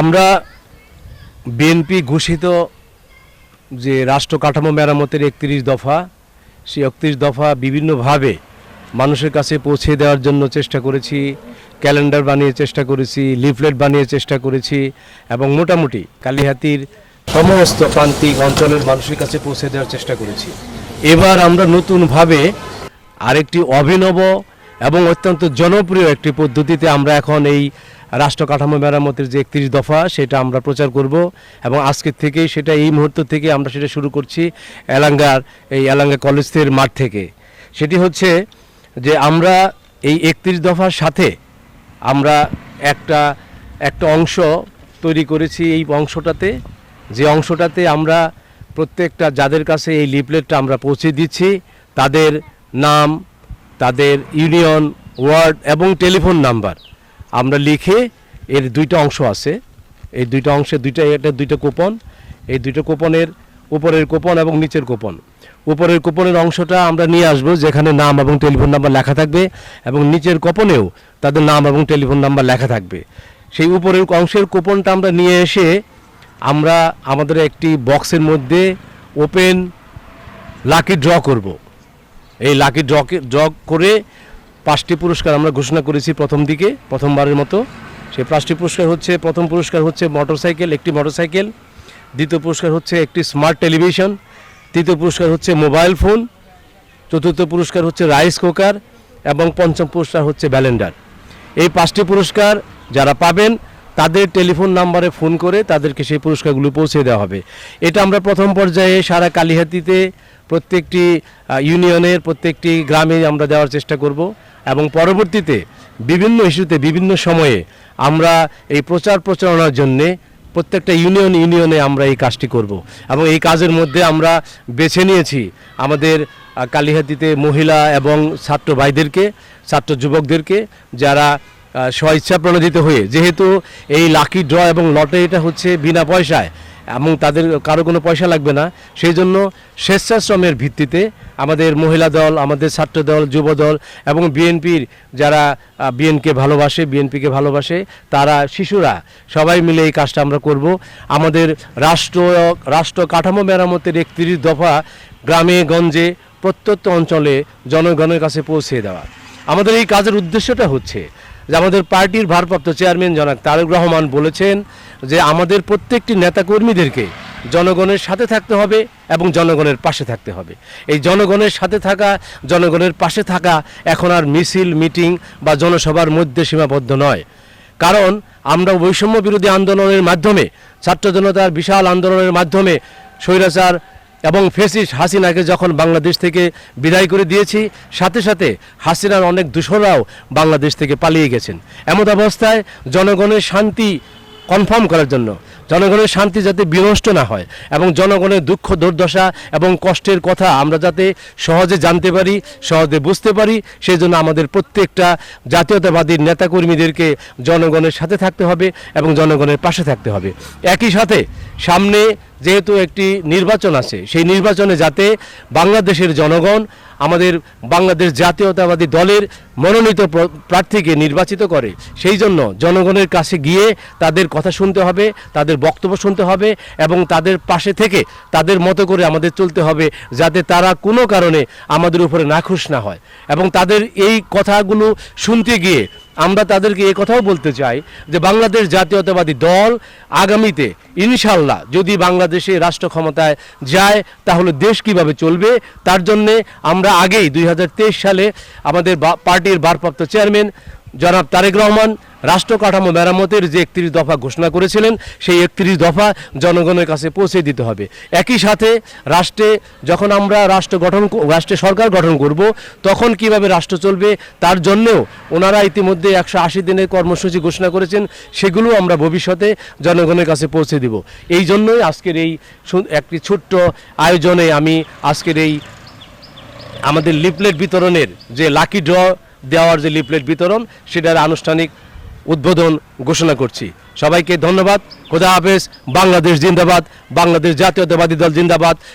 আমরা বিএনপি ঘোষিত যে রাষ্ট্র কাঠামো মেরামতের একত্রিশ দফা, সেই একত্রিশ দফা বিভিন্নভাবে মানুষের কাছে পৌঁছে দেওয়ার জন্য চেষ্টা করেছি, ক্যালেন্ডার বানিয়ে চেষ্টা করেছি, লিফলেট বানিয়ে চেষ্টা করেছি এবং মোটামুটি কালিহাতির সমস্ত প্রান্তিক অঞ্চলের মানুষের কাছে পৌঁছে দেওয়ার চেষ্টা করেছি। এবার আমরা নতুনভাবে আরেকটি অভিনব এবং অত্যন্ত জনপ্রিয় একটি পদ্ধতিতে আমরা এখন এই রাষ্ট্র কাঠামো মেরামতের যে একত্রিশ দফা, সেটা আমরা প্রচার করব এবং আজকের থেকেই সেটা, এই মুহূর্ত থেকে আমরা সেটা শুরু করছি এলাঙ্গার, এই এলাঙ্গা কলেজের মাঠ থেকে। সেটি হচ্ছে যে আমরা এই একত্রিশ দফার সাথে আমরা একটা একটা অংশ তৈরি করেছি এই অংশটাতে। যে অংশটাতে আমরা প্রত্যেকটা, যাদের কাছে এই লিফলেটটা আমরা পৌঁছে দিচ্ছি, তাদের নাম, তাদের ইউনিয়ন, ওয়ার্ড এবং টেলিফোন নাম্বার। আমরা লিখে এর দুইটা অংশ আছে। এই দুইটা অংশে দুইটা এটা দুইটা কুপন। এই দুইটা কুপনের উপরের কুপন এবং নিচের কুপন। উপরের কুপনের অংশটা আমরা নিয়ে আসব, যেখানে নাম এবং টেলিফোন নাম্বার লেখা থাকবে এবং নিচের কুপনেও তাদের নাম এবং টেলিফোন নাম্বার লেখা থাকবে। সেই উপরের অংশের কুপনটা আমরা নিয়ে এসে আমরা আমাদের একটি বক্সের মধ্যে ওপেন লাকি ড্র করব। এই লাকি ড্র ড্র করে পাঁচটি পুরস্কার আমরা ঘোষণা করেছি প্রথম দিকে, প্রথমবারের মতো। সেই পাঁচটি পুরস্কার হচ্ছে, প্রথম পুরস্কার হচ্ছে মোটরসাইকেল, একটি মোটরসাইকেল। দ্বিতীয় পুরস্কার হচ্ছে একটি স্মার্ট টেলিভিশন। তৃতীয় পুরস্কার হচ্ছে মোবাইল ফোন। চতুর্থ পুরস্কার হচ্ছে রাইস কুকার এবং পঞ্চম পুরস্কার হচ্ছে ব্যালেন্ডার। এই পাঁচটি পুরস্কার যারা পাবেন তাদের টেলিফোন নাম্বারে ফোন করে তাদেরকে সেই পুরস্কারগুলো পৌঁছে দেওয়া হবে। এটা আমরা প্রথম পর্যায়ে সারা কালিহাতিতে প্রত্যেকটি ইউনিয়নের প্রত্যেকটি গ্রামে আমরা দেওয়ার চেষ্টা করব এবং পরবর্তীতে বিভিন্ন ইস্যুতে বিভিন্ন সময়ে আমরা এই প্রচার প্রচারণার জন্যে প্রত্যেকটা ইউনিয়ন ইউনিয়নে আমরা এই কাজটি করব এবং এই কাজের মধ্যে আমরা বেছে নিয়েছি আমাদের কালিহাতিতে মহিলা এবং ছাত্র ভাইদেরকে, ছাত্র যুবকদেরকে যারা স্বইচ্ছা প্রণোদিত হয়ে। যেহেতু এই লাকি ড্র এবং লটারিটা হচ্ছে বিনা পয়সায় এবং তাদের কারও কোনো পয়সা লাগবে না সেই জন্য স্বেচ্ছাশ্রমের ভিত্তিতে আমাদের মহিলা দল, আমাদের ছাত্র দল, যুব দল এবং বিএনপির যারা বিএনকে ভালোবাসে, বিএনপিকে ভালোবাসে, তারা, শিশুরা সবাই মিলে এই কাজটা আমরা করব। আমাদের রাষ্ট্র রাষ্ট্র কাঠামো মেরামতের একত্রিশ দফা গ্রামে, গঞ্জে, প্রত্যন্ত অঞ্চলে জনগণের কাছে পৌঁছে দেওয়া। আমাদের এই কাজের উদ্দেশ্যটা হচ্ছে যে আমাদের পার্টির ভারপ্রাপ্ত চেয়ারম্যান জনাক তারেক রহমান বলেছেন যে আমাদের প্রত্যেকটি নেতাকর্মীদেরকে জনগণের সাথে থাকতে হবে এবং জনগণের পাশে থাকতে হবে। এই জনগণের সাথে থাকা, জনগণের পাশে থাকা এখন আর মিছিল, মিটিং বা জনসভার মধ্যে সীমাবদ্ধ নয়। কারণ আমরা বৈষম্য বিরোধী আন্দোলনের মাধ্যমে, ছাত্র জনতার বিশাল আন্দোলনের মাধ্যমে স্বৈরাচার এবং ফেসিস হাসিনাকে যখন বাংলাদেশ থেকে বিদায় করে দিয়েছি, সাথে সাথে হাসিনার অনেক দূষণরাও বাংলাদেশ থেকে পালিয়ে গেছেন। এমন অবস্থায় জনগণের শান্তি কনফার্ম করার জন্য, জনগণের শান্তি যাতে বিনষ্ট না হয় এবং জনগণের দুঃখ, দুর্দশা এবং কষ্টের কথা আমরা যাতে সহজে জানতে পারি, সহজে বুঝতে পারি সেই জন্য আমাদের প্রত্যেকটা জাতীয়তাবাদী নেতাকর্মীদেরকে জনগণের সাথে থাকতে হবে এবং জনগণের পাশে থাকতে হবে। একই সাথে সামনে যেহেতু একটি নির্বাচন আছে সেই নির্বাচনে যাতে বাংলাদেশের জনগণ আমাদের বাংলাদেশ জাতীয়তাবাদী দলের মনোনীত প্রার্থীকে নির্বাচিত করে। সেই জন্য জনগণের কাছে গিয়ে তাদের কথা শুনতে হবে, তাদের বক্তব্য শুনতে হবে এবং তাদের পাশে থেকে তাদের মতো করে আমাদের চলতে হবে যাতে তারা কোনো কারণে আমাদের উপরে নাখুশ না হয়। এবং তাদের এই কথাগুলো শুনতে গিয়ে আমরা তাদেরকে এই কথাও বলতে চাই যে বাংলাদেশ জাতীয়তাবাদী দল আগামীতে ইনশাল্লাহ যদি বাংলাদেশে রাষ্ট্র ক্ষমতায় যায় তাহলে দেশ কীভাবে চলবে, তার জন্যে আমরা আগেই দুই হাজার তেইশ সালে আমাদের পার্টির ভারপ্রাপ্ত চেয়ারম্যান জনাব তারেক রহমান, রাষ্ট্র কাঠামো মেরামতের যে একত্রিশ দফা ঘোষণা করেছিলেন, সেই একত্রিশ দফা জনগণের কাছে পৌঁছে দিতে হবে। একই সাথে রাষ্ট্রে যখন আমরা রাষ্ট্র গঠন রাষ্ট্রে সরকার গঠন করব, তখন কীভাবে রাষ্ট্র চলবে তার জন্যও ওনারা ইতিমধ্যে একশো আশি দিনের কর্মসূচি ঘোষণা করেছেন, সেগুলো আমরা ভবিষ্যতে জনগণের কাছে পৌঁছে দিব। এই জন্যই আজকের এই একটি ছোট্ট আয়োজনে আমি আজকের এই আমাদের লিফলেট বিতরণের যে লাকি ড্র দেওয়ার যে লিফলেট বিতরণ, সেটার আনুষ্ঠানিক উদ্বোধন ঘোষণা করছি। সবাইকে ধন্যবাদ। খোদা হাফেজ। বাংলাদেশ জিন্দাবাদ। বাংলাদেশ জাতীয়তাবাদী দল জিন্দাবাদ।